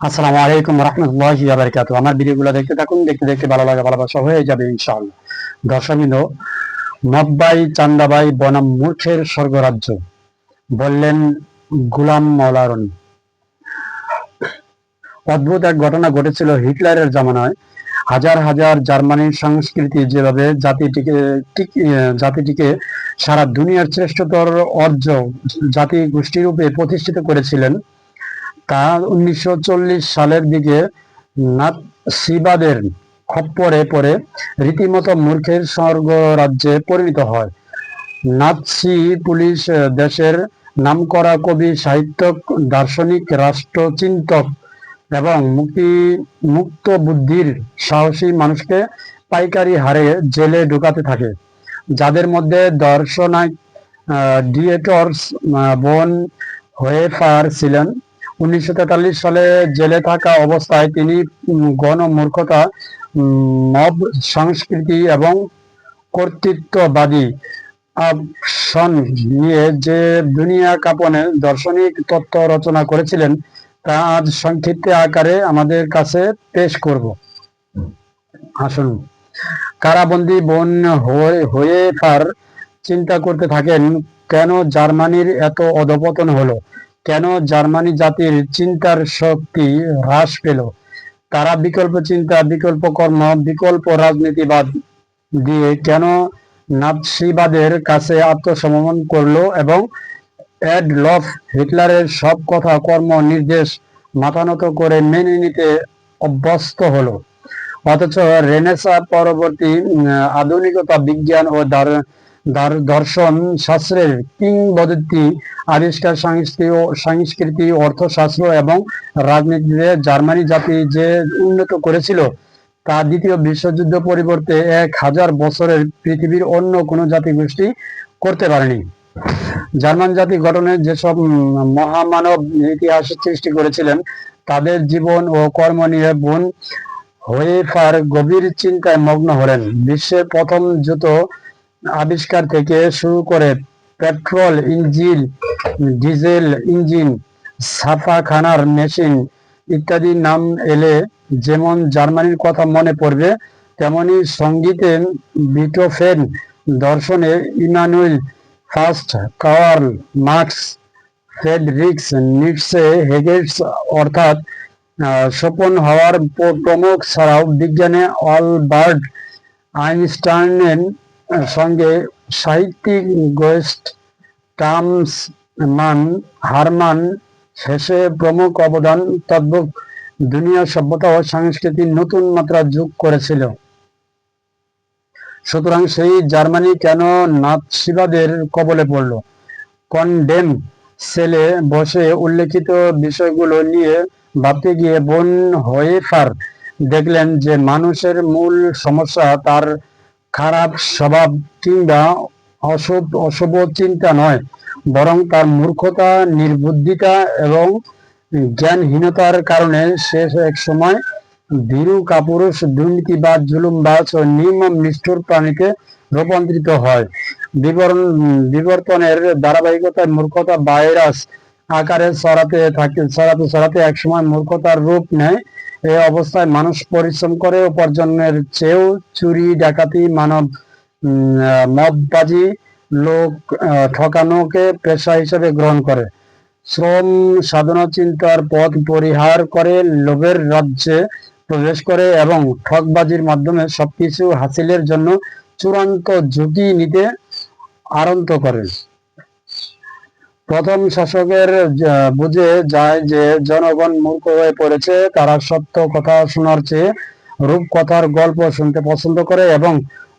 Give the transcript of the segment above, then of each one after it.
আসসালামু আলাইকুম রহমতুল্লাহি বারাকাত আমার ভিডিওগুলো দেখতে থাকুন, দেখতে দেখতে ভালো লাগে, ভালোবাসা হয়ে যাবে ইনশাআল্লাহ। দর্শকবৃন্দ নব্বাই চান্দাবাই বনাম মূর্খের স্বর্গরাজ্য। বললেন গুলাম মৌলারন। অদ্ভুত এক ঘটনা ঘটেছিল হিটলারের জামানায়। হাজার হাজার জার্মানির সংস্কৃতি যেভাবে জাতিটিকে জাতিটিকে সারা দুনিয়ার শ্রেষ্ঠতর অর্জ জাতি গোষ্ঠীরূপে প্রতিষ্ঠিত করেছিলেন তা উনিশশো চল্লিশ সালের দিকে নাৎসিবাদের খপ্পরে পড়ে রীতিমতো মূর্খের স্বর্গ রাজ্যে পরিণত হয়। নাৎসি পুলিশ দেশের নামকরা কবি, সাহিত্যক, দার্শনিক, রাষ্ট্রচিন্তক এবং মুক্তি, মুক্ত বুদ্ধির সাহসী মানুষকে পাইকারি হারে জেলে ঢুকাতে থাকে। যাদের মধ্যে দর্শনায় ডিয়েটর্স বোন হোয়েফার ছিলেন। উনিশশো তেতাল্লিশ সালে জেলে থাকা অবস্থায় তিনি গণমূর্খতা মব সংস্কৃতি এবং কর্তৃত্ববাদী আপসন নিয়ে যে দুনিয়া কাপনে দার্শনিক তত্ত্ব রচনা করেছিলেন, তা আজ সংক্ষিপ্ত আকারে আমাদের কাছে পেশ করব। আসুন। কারাবন্দি বোন হয়ে তার চিন্তা করতে থাকেন, কেন জার্মানির এত অধপতন হলো? কেন জার্মানি জাতির চিন্তার শক্তি হ্রাস পেল? তারা বিকল্প চিন্তা, বিকল্প কর্ম, বিকল্প রাজনীতিবাদ দিয়ে কেন নাৎসিবাদের কাছে আত্মসমর্পণ করল এবং অ্যাডলফ হিটলারের সব কথা কর্ম নির্দেশ মাথানত করে মেনে নিতে অভ্যস্ত হলো। অথচ রেনেসা পরবর্তী আধুনিকতা, বিজ্ঞান ও দর্শন শাস্ত্রের কিংবদন্তি আবিষ্কার সংস্কৃতি ও সংস্কৃতি, অর্থশাস্ত্র এবং রাজনীতিতে জার্মানি জাতি যে উন্নত করেছিল, তা দ্বিতীয় বিশ্বযুদ্ধ পরিবর্তে এক হাজার বছরের পৃথিবীর অন্য কোনো জাতিগোষ্ঠী করতে পারেনি। জার্মান জাতি গঠনে যেসব মহামানব ইতিহাস সৃষ্টি করেছিলেন, তাদের জীবন ও কর্ম নিয়ে বোন হোয়েফার গভীর চিন্তায় মগ্ন হলেন। বিশ্বের প্রথম জুতো আবিষ্কার থেকে শুরু করে পেট্রোল ইঞ্জিন ডিজেল ইঞ্জিন ছাপাখানার মেশিন ইত্যাদি নাম এলে যেমন জার্মানির কথা মনে পড়বে তেমনি সঙ্গীতে বিটোফেন দর্শনে Immanuel first Karl Marx Friedrichs Nietzsche Hegels অর্থাৎ আহ, স্বপন হওয়ার প্রমুখ ছাড়াও বিজ্ঞানে অলবার্ট আইনস্টাইনের সঙ্গে সাহিত্যিক গোয়েস্ট টার্মস মান, হারমান, শেষে প্রমুখ অবদান তদ্ভুত দুনিয়া সভ্যতা ও সংস্কৃতির নতুন মাত্রা যোগ করেছিল। সুতরাং সেই জার্মানি কেন নাৎসিবাদের কবলে পড়ল? কনডেম সেলে বসে উল্লেখিত বিষয়গুলো নিয়ে ভাবতে গিয়ে বোন হোয়েফার দেখলেন যে মানুষের মূল সমস্যা তার খারাপ স্বভাব কিংবা অশুভ অশুভ চিন্তা নয়, বরং তার মূর্খতা, নির্বুদ্ধিতা এবং জ্ঞানহীনতার কারণে সে এক সময় ভীরু কাপুরুষ দুর্নীতিবাদ জুলুমবাজ ও নির্মম নিষ্ঠুর প্রাণীতে রূপান্তরিত হয়। বিবরণ বিবর্তনের ধারাবাহিকতায় মূর্খতা, ভাইরাস আকারে ছড়াতে থাকে ছড়াতে ছড়াতে একসময় মূর্খতার রূপ নেয়। এই অবস্থায় মানুষ পরিশ্রম করে, উপার্জনের চেয়েও চুরি, ডাকাতি, মানব মদবাজি লোক ঠকানোকে পেশা হিসেবে গ্রহণ করে। শ্রম সাধনা চিন্তার পথ পরিহার করে লোভের রাজ্যে প্রবেশ করে এবং ঠকবাজির মাধ্যমে সবকিছু হাসিলের জন্য চূড়ান্ত ঝুঁকি নিতে আরম্ভ করে। প্রথম শাসকের বুঝে যায় যে জনগণ মূর্খ হয়ে পড়েছে, তারা সত্য কথা শোনার চেয়ে রূপকথার গল্প শুনতে পছন্দ করে এবং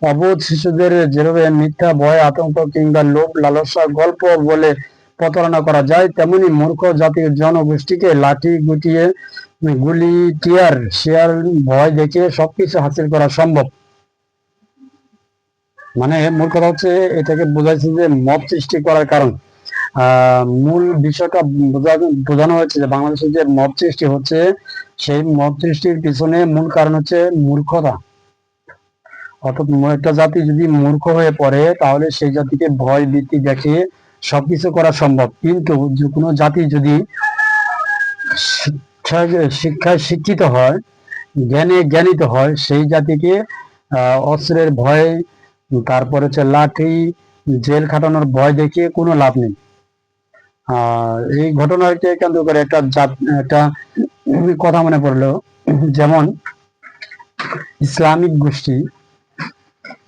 অবোধ শিশুদের যেভাবে মিথ্যা, ভয়, আতঙ্ক কিংবা লোভ, লালসা গল্প বলে প্রতারণা করা যায়, তেমনি মূর্খ জাতির জনগোষ্ঠীকে লাঠি গুটিয়ে, গুলি, টিয়ার শেয়ার ভয় দেখিয়ে সবকিছু হাসিল করা সম্ভব। মানে কথা হচ্ছে, এটাকে বোঝাচ্ছে যে মব সৃষ্টি করার কারণ। মূল বিষয়টা বোঝানো হয়েছে যে বাংলাদেশে যে মব সৃষ্টি হচ্ছে, সেই মব সৃষ্টির পিছনে মূল কারণ হচ্ছে মূর্খতা। অর্থাৎ একটা জাতি যদি মূর্খ হয়ে পড়ে, তাহলে সেই জাতিকে ভয়, ভীতি দেখে সবকিছু করা সম্ভব। কিন্তু যে কোনো জাতি যদি শি- শিক্ষা, শিক্ষায় শিক্ষিত হয়, জ্ঞানে জ্ঞানিত হয়, সেই জাতিকে অস্ত্রের ভয়, তারপরে হচ্ছে লাঠি, জেল খাটানোর ভয় দেখিয়ে কোনো লাভ নেই। এই ঘটনাকে কেন্দ্র করে একটা একটা কথা মনে পড়ল। যেমন ইসলামিক গোষ্ঠী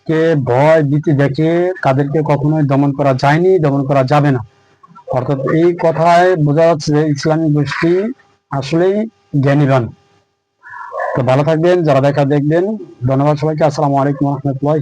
কে ভয় ভীতি দেখে তাদেরকে কখনোই দমন করা যায়নি, দমন করা যাবে না। অর্থাৎ এই কথায় বোঝা যাচ্ছে যে ইসলামিক গোষ্ঠী আসলেই জ্ঞানীবান তো ভালো থাকবেন, যারা দেখা দেখবেন। ধন্যবাদ সবাইকে। আসসালামু আলাইকুম রহমতুল্লাহ